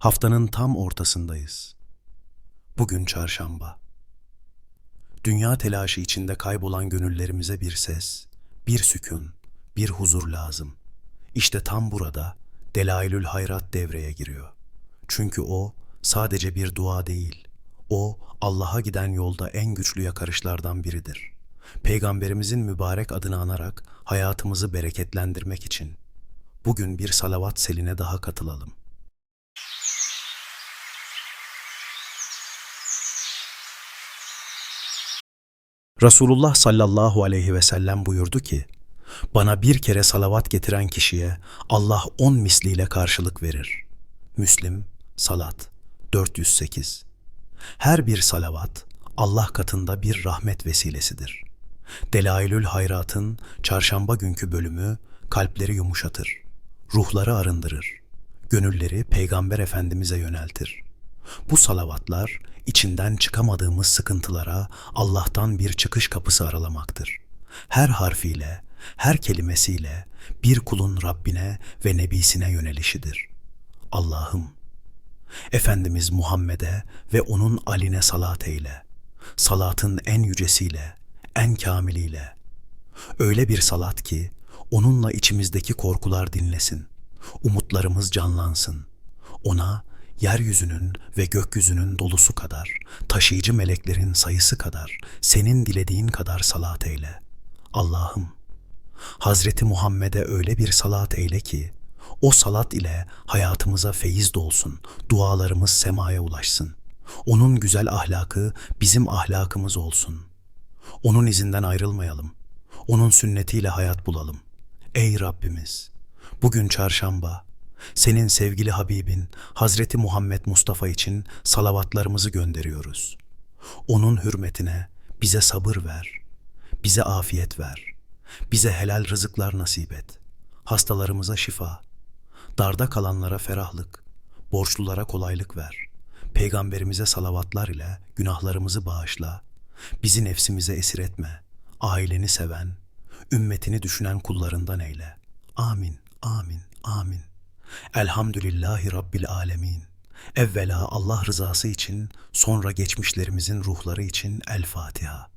Haftanın tam ortasındayız. Bugün çarşamba. Dünya telaşı içinde kaybolan gönüllerimize bir ses, bir sükun, bir huzur lazım. İşte tam burada Delailül Hayrat devreye giriyor. Çünkü o sadece bir dua değil, o Allah'a giden yolda en güçlü yakarışlardan biridir. Peygamberimizin mübarek adını anarak hayatımızı bereketlendirmek için bugün bir salavat seline daha katılalım. Resulullah sallallahu aleyhi ve sellem buyurdu ki, bana bir kere salavat getiren kişiye Allah on misliyle karşılık verir. Müslim, Salat 408 Her bir salavat Allah katında bir rahmet vesilesidir. Delailül Hayrat'ın çarşamba günkü bölümü kalpleri yumuşatır, ruhları arındırır, gönülleri Peygamber Efendimiz'e yöneltir. Bu salavatlar içinden çıkamadığımız sıkıntılara Allah'tan bir çıkış kapısı aralamaktır. Her harfiyle, her kelimesiyle bir kulun Rabbine ve Nebisine yönelişidir. Allah'ım, Efendimiz Muhammed'e ve onun aline salat eyle. Salatın en yücesiyle, en kamiliyle. Öyle bir salat ki onunla içimizdeki korkular dinlesin. Umutlarımız canlansın. Ona yeryüzünün ve gökyüzünün dolusu kadar, taşıyıcı meleklerin sayısı kadar, senin dilediğin kadar salat eyle. Allah'ım, Hazreti Muhammed'e öyle bir salat eyle ki, o salat ile hayatımıza feyiz dolsun, dualarımız semaya ulaşsın. Onun güzel ahlakı bizim ahlakımız olsun. Onun izinden ayrılmayalım. Onun sünnetiyle hayat bulalım. Ey Rabbimiz! Bugün çarşamba, senin sevgili Habibin Hazreti Muhammed Mustafa için salavatlarımızı gönderiyoruz. Onun hürmetine bize sabır ver, bize afiyet ver, bize helal rızıklar nasip et, hastalarımıza şifa, darda kalanlara ferahlık, borçlulara kolaylık ver, peygamberimize salavatlar ile günahlarımızı bağışla, bizi nefsimize esir etme, aileni seven, ümmetini düşünen kullarından eyle. Amin, amin, amin. Elhamdülillahi Rabbil Alemin. Evvela Allah rızası için, sonra geçmişlerimizin ruhları için El Fatiha.